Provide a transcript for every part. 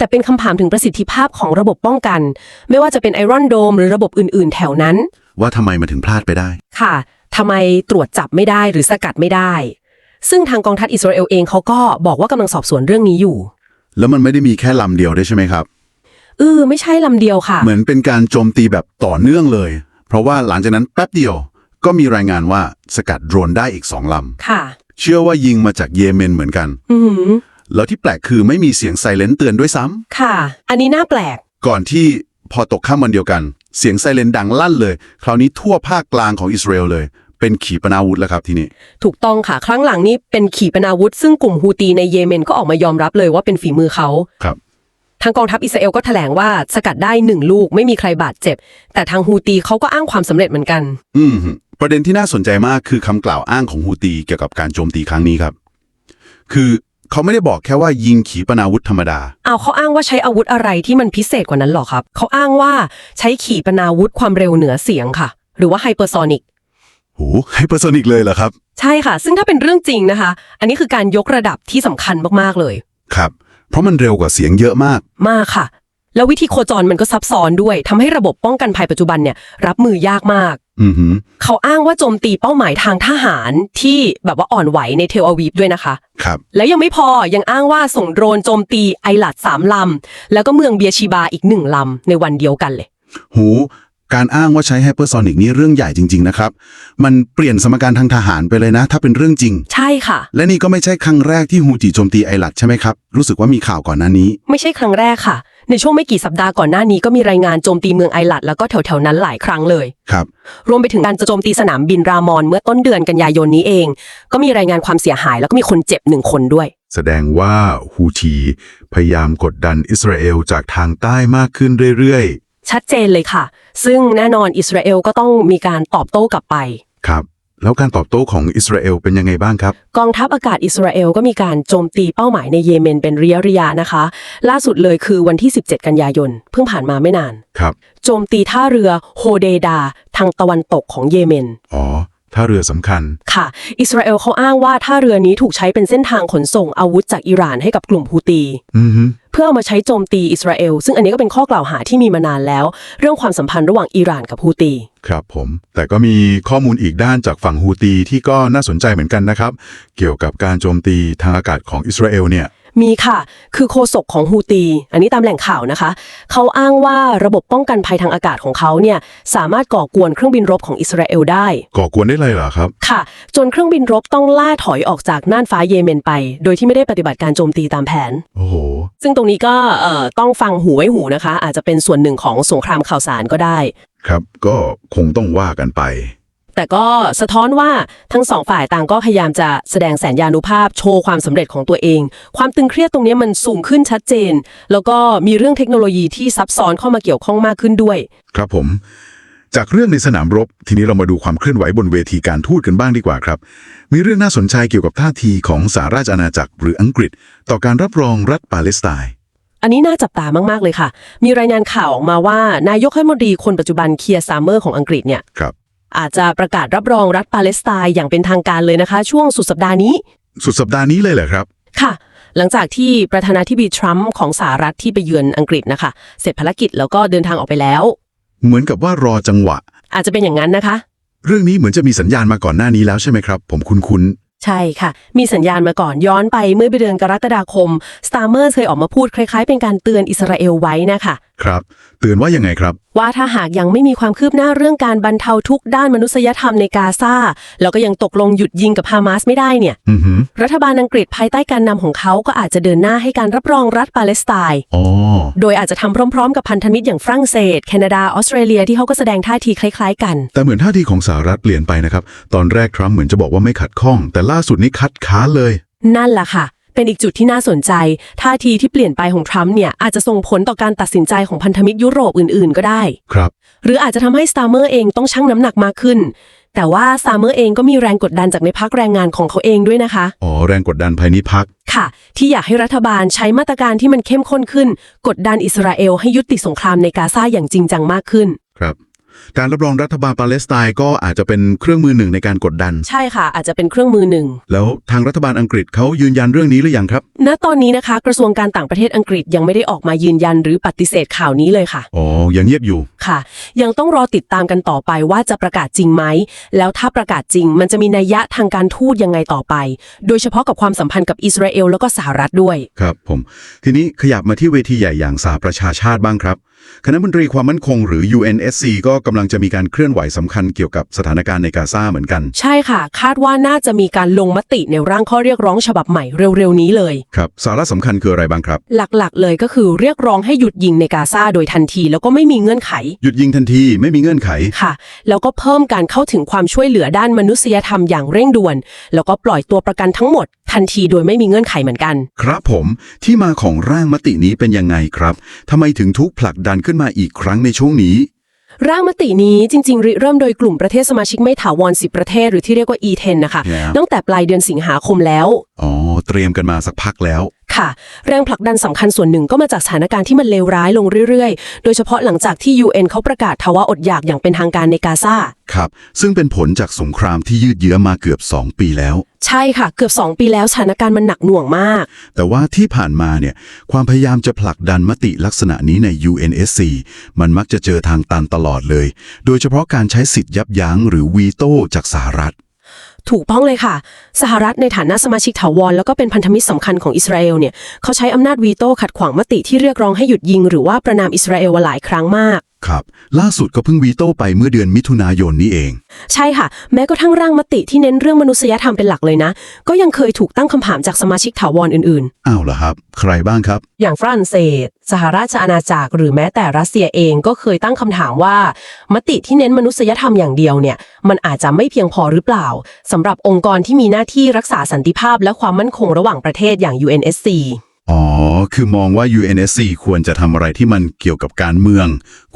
แต่เป็นคำถามถึงประสิทธิภาพของระบบป้องกัน ไม่ว่าจะเป็นไอรอนโดมหรือระบบอื่นๆ แถวนั้น ว่าทำไมมาถึงพลาดไปได้ ค่ะทำไมตรวจจับไม่ได้หรือสกัดไม่ได้ ซึ่งทางกองทัพอิสราเอลเองเขาก็บอกว่ากำลังสอบสวนเรื่องนี้อยู่ แล้วมันไม่ได้มีแค่ลำเดียวด้วยใช่ไหมครับ เออไม่ใช่ลำเดียวค่ะ เหมือนเป็นการโจมตีแบบต่อเนื่องเลย เพราะว่าหลังจากนั้นแป๊บเดียว ก็มีรายงานว่าสกัดโดรนได้อีกสองลค่ะำเชื่อว่ายิงมาจากเยเมนเหมือนกัน อือหือ แล้วที่แปลกคือไม่มีเสียงไซเรนเตือนด้วยซ้ำค่ะ อันนี้น่าแปลก ก่อนที่พอตกข้ามวันเดียวกัน เสียงไซเรนดังลั่นเลย คราวนี้ทั่วภาคกลางของอิสราเอลเลย เป็นขีปนาวุธแล้วครับทีนี้ ถูกต้องค่ะ ครั้งหลังนี้เป็นขีปนาวุธ ซึ่งกลุ่มฮูตีในเยเมนก็ออกมายอมรับเลยว่าเป็นฝีมือเขา ครับ ทางกองทัพอิสราเอลก็แถลงว่าสกัดได้หนึ่งลูกไม่มีใครบาดเจ็บ แต่ทางฮูตีเขาก็อ้างความสำเร็จเหมือนกัน อืมฮึประเด็นที่น่าสนใจมากคือคำกล่าวอ้างของฮูตีเกี่ยวกับการโจมตีครั้งนี้ครับ คือ เขาไม่ได้บอกแค่ว่ายิงขีปนาวุธธรรมดา เอาเขาอ้างว่าใช้อาวุธอะไรที่มันพิเศษกว่านั้นหรอครับ เขาอ้างว่าใช้ขีปนาวุธความเร็วเหนือเสียงค่ะ หรือว่าไฮเปอร์โซนิกโหไฮเปอร์โซนิกเลยเหรอครับ ใช่ค่ะ ซึ่งถ้าเป็นเรื่องจริงนะคะ อันนี้คือการยกระดับที่สำคัญมากๆเลย ครับ เพราะมันเร็วกว่าเสียงเยอะมาก มากค่ะ แล้ววิธีโคจรมันก็ซับซ้อนด้วยทำให้ระบบป้องกันภัยปัจจุบันเนี่ยรับมือยากมากอือหือ เขาอ้างว่าโจมตีเป้าหมายทางทหารที่แบบว่าอ่อนไหวในเทลอาวีฟด้วยนะคะ ครับ แล้วยังไม่พอยังอ้างว่าส่งโดรนโจมตีไอหลัดสามลำ แล้วก็เมืองเบียชีบาอีกหนึ่งลำในวันเดียวกันเลย หู การอ้างว่าใช้ไฮเปอร์โซนิกนี่เรื่องใหญ่จริง ๆ นะครับ มันเปลี่ยนสมการทางทหารไปเลยนะ ถ้าเป็นเรื่องจริง ใช่ค่ะ และนี่ก็ไม่ใช่ครั้งแรกที่ฮูจิโจมตีไอหลัดใช่ไหมครับ รู้สึกว่ามีข่าวก่อนหน้านี้ ไม่ใช่ครั้งแรกค่ะ ในช่วงไม่กี่สัปดาห์ก่อนหน้านี้ก็มีรายงานโจมตีเมืองไอหลัดแล้วก็แถวๆนั้นหลายครั้งเลย ครับ รวมไปถึงการจะโจมตีสนามบินรามอนเมื่อต้นเดือนกันยายนนี้เอง ก็มีรายงานความเสียหาย แล้วก็มีคนเจ็บหนึ่งคนด้วย แสดงว่าฮูทีพยายามกดดันอิสราเอลจากทางใต้มากขึ้นเรื่อย ชัดเจนเลยค่ะ ซึ่งแน่นอนอิสราเอลก็ต้องมีการตอบโต้กลับไปๆครับ แล้วการตอบโต้ของอิสราเอลเป็นยังไงบ้างครับ กองทัพอากาศอิสราเอลก็มีการโจมตีเป้าหมายในเยเมนเป็นระยะระยะนะคะ ล่าสุดเลยคือวันที่ 17 กันยายน เพิ่งผ่านมาไม่นาน ครับ โจมตีท่าเรือโฮเดดา ทางตะวันตกของเยเมน อ๋อถ้าเรือสำคัญ ค่ะ อิสราเอลเขาอ้างว่าท่าเรือนี้ถูกใช้เป็นเส้นทางขนส่งอาวุธจากอิหร่านให้กับกลุ่มฮูตี อือฮึ เพื่อเอามาใช้โจมตีอิสราเอล ซึ่งอันนี้ก็เป็นข้อกล่าวหาที่มีมานานแล้ว เรื่องความสัมพันธ์ระหว่างอิหร่านกับฮูตี ครับผม แต่ก็มีข้อมูลอีกด้านจากฝั่งฮูตีที่ก็น่าสนใจเหมือนกันนะครับ เกี่ยวกับการโจมตีทางอากาศของอิสราเอลเนี่ย มีค่ะ คือโฆษกของฮูตี อันนี้ตามแหล่งข่าวนะคะ เขาอ้างว่าระบบป้องกันภัยทางอากาศของเขาเนี่ยสามารถก่อกวนเครื่องบินรบของอิสราเอลได้ ก่อกวนได้เลยเหรอครับ ค่ะ จนเครื่องบินรบต้องล่าถอยออกจากน่านฟ้าเยเมนไป โดยที่ไม่ได้ปฏิบัติการโจมตีตามแผน โอ้โห ซึ่งตรงนี้ก็เอ่อต้องฟังหูไว้หูนะคะ อาจจะเป็นส่วนหนึ่งของสงครามข่าวสารก็ได้ ครับ ก็คงต้องว่ากันไป แต่ก็สะท้อนว่าทั้งสองฝ่ายต่างก็พยายามจะแสดงแสนยานุภาพโชว์ความสำเร็จของตัวเอง ความตึงเครียดตรงนี้มันสูงขึ้นชัดเจน แล้วก็มีเรื่องเทคโนโลยีที่ซับซ้อนเข้ามาเกี่ยวข้องมากขึ้นด้วย ครับผม จากเรื่องในสนามรบ ทีนี้เรามาดูความเคลื่อนไหวบนเวทีการทูตกันบ้างดีกว่าครับ มีเรื่องน่าสนใจเกี่ยวกับท่าทีของสหราชอาณาจักรหรืออังกฤษ ต่อการรับรองรัฐปาเลสไตน์อันนี้น่าจับตามาก ๆ เลยค่ะ มีรายงานข่าวออกมาว่านายกรัฐมนตรีคนปัจจุบันเคียร์ซามเมอร์ของอังกฤษเนี่ยครับ อาจจะประกาศรับรองรัฐปาเลสไตน์อย่างเป็นทางการเลยนะคะ ช่วงสุดสัปดาห์นี้ สุดสัปดาห์นี้เลยเหรอครับ ค่ะ หลังจากที่ประธานาธิบดีทรัมป์ของสหรัฐที่ไปเยือนอังกฤษนะคะ เสร็จภารกิจแล้วก็เดินทางออกไปแล้ว เหมือนกับว่ารอจังหวะ อาจจะเป็นอย่างนั้นนะคะ เรื่องนี้เหมือนจะมีสัญญาณมาก่อนหน้านี้แล้วใช่ไหมครับ ผมคุ้นใช่ค่ะ มีสัญญาณมาก่อนย้อนไปเมื่อเดือนกรกฎาคม s t a r m e r เคยออกมาพูดคล้ายๆ เป็นการเตือนอิสราเอลไว้นะคะๆ ครับ เตือนว่ายังไงครับ ว่าถ้าหากยังไม่มีความคืบหน้าเรื่องการบรรเทาทุกข์ด้านมนุษยธรรมในกาซาแล้วก็ยังตกลงหยุดยิงกับฮามาสไม่ได้เนี่ย อือหือรัฐบาลอังกฤษภายใต้การนำของเขาก็อาจจะเดินหน้าให้การรับรองรัฐปาเลสไตน์ อ๋อ โดยอาจจะทำพร้อมๆ กับพันธมิตรอย่างฝรั่งเศส แคนาดา ออสเตรเลียที่เขาก็แสดงท่าทีคล้ายๆกัน แต่เหมือนท่าทีของสหรัฐเปลี่ยนไปนะครับ ตอนแรกทรัมป์เหมือนจะบอกว่าไม่ขัดข้อง แต่ล่าสุดนี้คัดค้านเลย นั่นแหละค่ะ เป็นอีกจุดที่น่าสนใจ ท่าทีที่เปลี่ยนไปของทรัมป์เนี่ยอาจจะส่งผลต่อการตัดสินใจของพันธมิตรยุโรปอื่นๆ ก็ได้ ครับ หรืออาจจะทำให้สตาร์เมอร์เองต้องชั่งน้ำหนักมากขึ้น แต่ว่าสตาร์เมอร์เองก็มีแรงกดดันจากในพักแรงงานของเขาเองด้วยนะคะ อ๋อ แรงกดดันภายในพักค่ะ ที่อยากให้รัฐบาลใช้มาตรการที่มันเข้มข้นขึ้น กดดันอิสราเอลให้ยุติสงครามในกาซาอย่างจริงจังมากขึ้น ครับ การรับรองรัฐบาลปาเลสไตน์ก็อาจจะเป็นเครื่องมือหนึ่งในการกดดัน ใช่ค่ะ อาจจะเป็นเครื่องมือหนึ่ง แล้วทางรัฐบาลอังกฤษเขายืนยันเรื่องนี้หรือยังครับ ณตอนนี้นะคะ กระทรวงการต่างประเทศอังกฤษยังไม่ได้ออกมายืนยันหรือปฏิเสธข่าวนี้เลยค่ะ อ๋อ ยังเงียบอยู่ ค่ะ ยังต้องรอติดตามกันต่อไปว่าจะประกาศจริงไหม แล้วถ้าประกาศจริง มันจะมีนัยยะทางการทูตยังไงต่อไป โดยเฉพาะกับความสัมพันธ์กับอิสราเอลแล้วก็สหรัฐด้วย ครับผม ทีนี้ขยับมาที่เวทีใหญ่อย่างสหประชาชาติบ้างครับ คณะมนตรีความมั่นคงหรือ UNSC ก็กำลังจะมีการเคลื่อนไหวสำคัญเกี่ยวกับสถานการณ์ในกาซาเหมือนกัน ใช่ค่ะ คาดว่าน่าจะมีการลงมติในร่างข้อเรียกร้องฉบับใหม่เร็วๆนี้เลย ครับ สาระสำคัญคืออะไรบ้างครับ หลักๆ เลยก็คือเรียกร้องให้หยุดยิงในกาซาโดยทันที แล้วก็ไม่มีเงื่อนไข หยุดยิงทันทีไม่มีเงื่อนไข ค่ะ แล้วก็เพิ่มการเข้าถึงความช่วยเหลือด้านมนุษยธรรมอย่างเร่งด่วน แล้วก็ปล่อยตัวประกันทั้งหมด ทันทีโดยไม่มีเงื่อนไขเหมือนกัน ครับผมที่มาของร่างมตินี้เป็นยังไงครับทำไมถึงทุกผลักดันขึ้นมาอีกครั้งในช่วงนี้ ร่างมตินี้จริงๆริเริ่มโดยกลุ่มประเทศสมาชิกไม่ถาวร10 ประเทศหรือที่เรียกว่า E10 นะคะ Yeah. ตั้งแต่ปลายเดือนสิงหาคมแล้ว อ๋อเตรียมกันมาสักพักแล้ว ค่ะ แรงผลักดันสำคัญส่วนหนึ่งก็มาจากสถานการณ์ที่มันเลวร้ายลงเรื่อยๆ โดยเฉพาะหลังจากที่ UN เขาประกาศภาวะอดอยากอย่างเป็นทางการในกาซา ครับ ซึ่งเป็นผลจากสงครามที่ยืดเยื้อมาเกือบ 2 ปีแล้ว ใช่ค่ะ เกือบ 2 ปีแล้วสถานการณ์มันหนักหน่วงมาก แต่ว่าที่ผ่านมาเนี่ยความพยายามจะผลักดันมติลักษณะนี้ใน UNSC มันมักจะเจอทางตันตลอดเลย โดยเฉพาะการใช้สิทธิ์ยับยั้งหรือวีโต้จากสหรัฐ ถูกต้องเลยค่ะ สหรัฐในฐานะสมาชิกถาวรแล้วก็เป็นพันธมิตรสำคัญของอิสราเอลเนี่ยเขาใช้อำนาจวีโต้ขัดขวางมติที่เรียกร้องให้หยุดยิง หรือว่าประนามอิสราเอลมาหลายครั้งมาก ครับ ล่าสุดก็เพิ่งวีโต้ไปเมื่อเดือนมิถุนายนนี้เอง ใช่ค่ะ แม้กระทั่งร่างมติที่เน้นเรื่องมนุษยธรรมเป็นหลักเลยนะ ก็ยังเคยถูกตั้งคำถามจากสมาชิกถาวรอื่นอ้าวเหรอครับ ใครบ้างครับ ๆ อย่างฝรั่งเศส สหราชอาณาจักร หรือแม้แต่รัสเซียเองก็เคยตั้งคำถามว่า มติที่เน้นมนุษยธรรมอย่างเดียวเนี่ย มันอาจจะไม่เพียงพอหรือเปล่าสำหรับองค์กรที่มีหน้าที่รักษาสันติภาพและความมั่นคงระหว่างประเทศอย่าง UNSC อ๋อ คือมองว่า UNSC ควรจะทำอะไรที่มันเกี่ยวกับการเมือง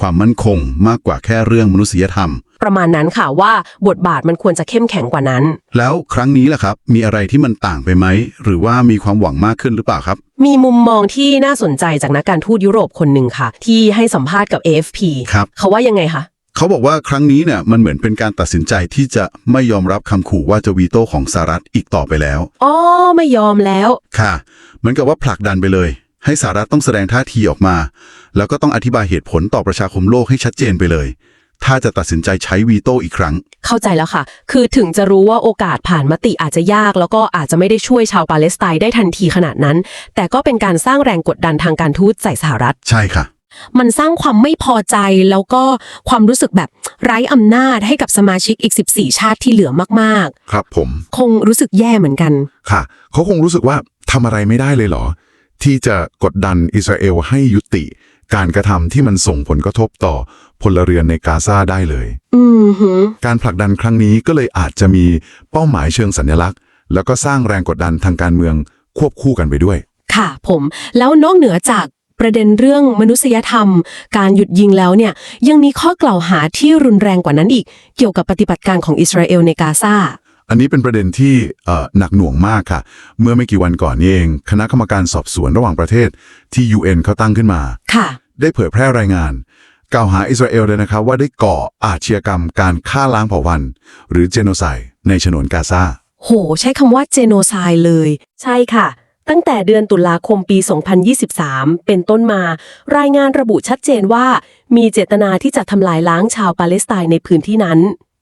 ความมั่นคงมากกว่าแค่เรื่องมนุษยธรรม ประมาณนั้นค่ะว่าบทบาทมันควรจะเข้มแข็งกว่านั้น แล้วครั้งนี้ล่ะครับ มีอะไรที่มันต่างไปไหม หรือว่ามีความหวังมากขึ้นหรือเปล่าครับ มีมุมมองที่น่าสนใจจากนักการทูตยุโรปคนหนึ่งค่ะ ที่ให้สัมภาษณ์กับ AFP ครับ เขาว่ายังไงคะเขาบอกว่าครั้งนี้เนี่ยมันเหมือนเป็นการตัดสินใจที่จะไม่ยอมรับคำขู่ว่าจะวีโต้ของสหรัฐอีกต่อไปแล้ว อ๋อไม่ยอมแล้ว ค่ะ เหมือนกับว่าผลักดันไปเลย ให้สหรัฐต้องแสดงท่าทีออกมา แล้วก็ต้องอธิบายเหตุผลต่อประชาคมโลกให้ชัดเจนไปเลย ถ้าจะตัดสินใจใช้วีโต้อีกครั้ง เข้าใจแล้วค่ะ คือถึงจะรู้ว่าโอกาสผ่านมติอาจจะยาก แล้วก็อาจจะไม่ได้ช่วยชาวปาเลสไตน์ได้ทันทีขนาดนั้น แต่ก็เป็นการสร้างแรงกดดันทางการทูตใส่สหรัฐ ใช่ค่ะ มันสร้างความไม่พอใจแล้วก็ความรู้สึกแบบไร้อำนาจให้กับสมาชิกอีก 14 ชาติที่เหลือมากครับผม ๆ คงรู้สึกแย่เหมือนกัน ค่ะ เขาคงรู้สึกว่า ทำอะไรไม่ได้เลยเหรอ ที่จะกดดันอิสราเอลให้ยุติ การกระทำที่มันส่งผลกระทบต่อพลเรือนในกาซาได้เลยอืมหือการผลักดันครั้งนี้ก็เลยอาจจะมีเป้าหมายเชิงสัญลักษณ์ แล้วก็สร้างแรงกดดันทางการเมืองควบคู่กันไปด้วย ค่ะผม แล้วนอกเหนือจากประเด็นเรื่องมนุษยธรรม การหยุดยิงแล้วเนี่ย ยังมีข้อกล่าวหาที่รุนแรงกว่านั้นอีก เกี่ยวกับปฏิบัติการของอิสราเอลในกาซา อันนี้เป็นประเด็นที่เอ่อหนักหน่วงมากค่ะ เมื่อไม่กี่วันก่อนนี้เอง คณะกรรมการสอบสวนระหว่างประเทศที่ UN เขาตั้งขึ้นมาค่ะได้เผยแพร่รายงาน กล่าวหาอิสราเอลเลยนะครับว่าได้ก่ออาชญากรรมการฆ่าล้างเผ่าพันธุ์ หรือเจโนไซด์ในฉนวนกาซา โห ใช้คำว่าเจโนไซด์เลย ใช่ค่ะตั้งแต่เดือนตุลาคมปี 2023 เป็นต้นมา รายงานระบุชัดเจนว่า มีเจตนาที่จะทำลายล้างชาวปาเลสไตน์ในพื้นที่นั้นอือหือ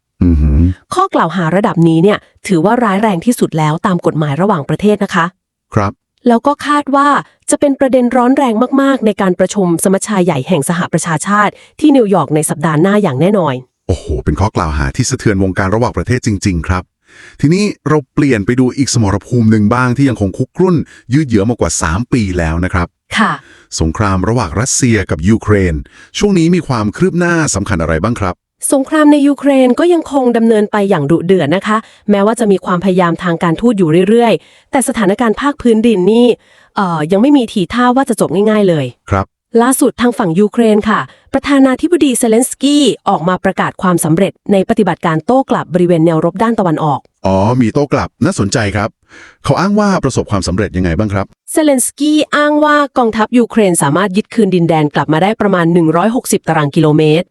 ข้อกล่าวหาระดับนี้เนี่ยถือว่าร้ายแรงที่สุดแล้วตามกฎหมายระหว่างประเทศนะคะ ครับ แล้วก็คาดว่าจะเป็นประเด็นร้อนแรงมากๆ ในการประชุมสมัชชาใหญ่แห่งสหประชาชาติ ที่นิวยอร์กในสัปดาห์หน้าอย่างแน่นอน โอ้โห เป็นข้อกล่าวหาที่สะเทือนวงการระหว่างประเทศจริง ๆ ครับ ทีนี้เราเปลี่ยนไปดูอีกสมรภูมิหนึ่งบ้างที่ยังคงคุกรุ่น ยืดเยื้อมากว่า 3 ปีแล้วนะครับ ค่ะ สงครามระหว่างรัสเซียกับยูเครน ช่วงนี้มีความคืบหน้าสำคัญอะไรบ้างครับ สงครามในยูเครนก็ยังคงดำเนินไปอย่างดุเดือดนะคะ แม้ว่าจะมีความพยายามทางการทูตอยู่เรื่อยๆ แต่สถานการณ์ภาคพื้นดินนี่เอ่อยังไม่มีทีท่าว่าจะจบง่ายๆเลย ครับ ล่าสุดทางฝั่งยูเครนค่ะ ประธานาธิบดีเซเลนสกี้ออกมาประกาศความสำเร็จในปฏิบัติการโต้กลับบริเวณแนวรบด้านตะวันออก อ๋อ มีโต้กลับน่าสนใจครับ เขาอ้างว่าประสบความสำเร็จยังไงบ้างครับ เซเลนสกี้อ้างว่ากองทัพยูเครนสามารถยึดคืนดินแดนกลับมาได้ประมาณ 160 ตารางกิโลเมตร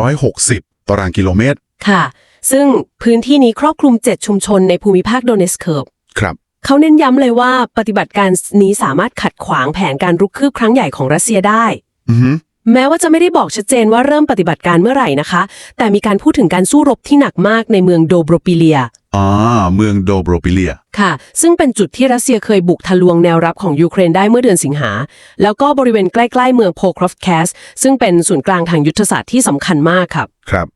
160 ตารางกิโลเมตร ค่ะ ซึ่งพื้นที่นี้ครอบคลุม 7 ชุมชนในภูมิภาคโดเนสเคิร์บครับ เขาเน้นย้ำเลยว่าปฏิบัติการนี้สามารถขัดขวางแผนการรุกคืบครั้งใหญ่ของรัสเซียได้ อือฮึ แม้ว่าจะไม่ได้บอกชัดเจนว่าเริ่มปฏิบัติการเมื่อไหร่นะคะ แต่มีการพูดถึงการสู้รบที่หนักมากในเมืองโดโบรปิเลีย อ่า เมืองโดโบรปิเลีย ค่ะ ซึ่งเป็นจุดที่รัสเซียเคยบุกทะลวงแนวรับของยูเครนได้เมื่อเดือนสิงหา แล้วก็บริเวณใกล้ ๆ เมืองโพครอฟแคสซึ่งเป็นศูนย์กลางทางยุทธศาสตร์ที่สำคัญมากครับ ครับ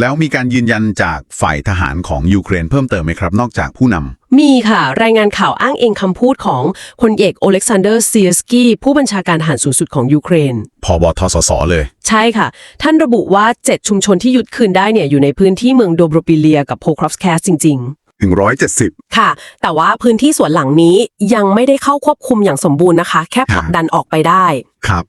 แล้วมีการยืนยันจากฝ่ายทหารของยูเครนเพิ่มเติมไหมครับ นอกจากผู้นำ มีค่ะ รายงานข่าวอ้างเองคำพูดของพลเอกโอเล็กซานเดอร์เซียสกี้ผู้บัญชาการทหารสูงสุดของยูเครนพบทสสเลย ใช่ค่ะ ท่านระบุว่า 7 ชุมชนที่ยึดคืนได้เนี่ยอยู่ในพื้นที่เมืองโดโบรปิเลียกับโพครอฟแคสจริงๆถึง 170 ค่ะ แต่ว่าพื้นที่ส่วนหลังนี้ยังไม่ได้เข้าควบคุมอย่างสมบูรณ์นะคะ แค่ผลักดันออกไปได้ ครับ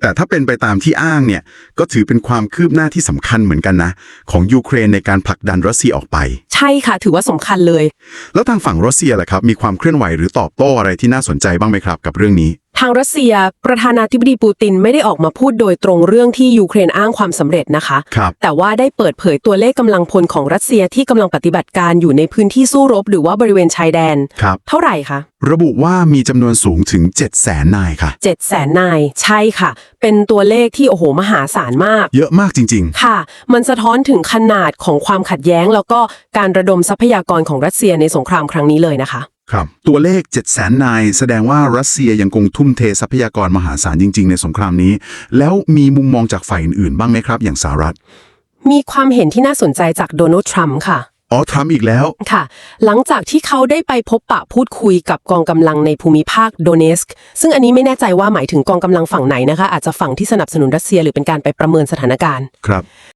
แต่ถ้าเป็นไปตามที่อ้างเนี่ย ก็ถือเป็นความคืบหน้าที่สำคัญเหมือนกันนะ ของยูเครนในการผลักดันรัสเซียออกไป ใช่ค่ะ ถือว่าสำคัญเลย แล้วทางฝั่งรัสเซียล่ะครับ มีความเคลื่อนไหวหรือตอบโต้อะไรที่น่าสนใจบ้างไหมครับ กับเรื่องนี้ ทางรัสเซียประธานาธิบดีปูตินไม่ได้ออกมาพูดโดยตรงเรื่องที่ยูเครนอ้างความสำเร็จนะคะ ครับแต่ว่าได้เปิดเผยตัวเลขกำลังพลของรัสเซียที่กำลังปฏิบัติการอยู่ในพื้นที่สู้รบหรือว่าบริเวณชายแดน ครับ เท่าไหร่คะ ระบุว่ามีจำนวนสูงถึง 7 0 0 0 0 0นายค่ะ7แสนนาย ใช่ค่ะ เป็นตัวเลขที่โอ้โหมหาศาลมาก เยอะมากจริง ค่ะ มันสะท้อนถึงขนาดของความขัดแย้ง แล้วก็การระดมทรัพยากรของรัสเซียในสงครามครั้งนี้เลยนะคะๆ ครับ ตัวเลข7 0 0 0 0 0นายแสดงว่ารัสเซียยังคงทุ่มเททรัพยากรมหาศาลจริง ๆ ในสงครามนี้ แล้วมีมุมมองจากฝ่ายอื่น ๆ บ้างไหมครับ อย่างสหรัฐ มีความเห็นที่น่าสนใจจากโดนัลด์ทรัมป์ค่ะ อ๋อทรัมป์อีกแล้ว ค่ะ หลังจากที่เขาได้ไปพบปะพูดคุยกับกองกำลังในภูมิภาคโดเนสก์ซึ่งอันนี้ไม่แน่ใจว่าหมายถึงกองกำลังฝั่งไหนนะคะ อาจจะฝั่งที่สนับสนุนรัสเซียหรือเป็นการไปประเมินสถานการณ์ ครับ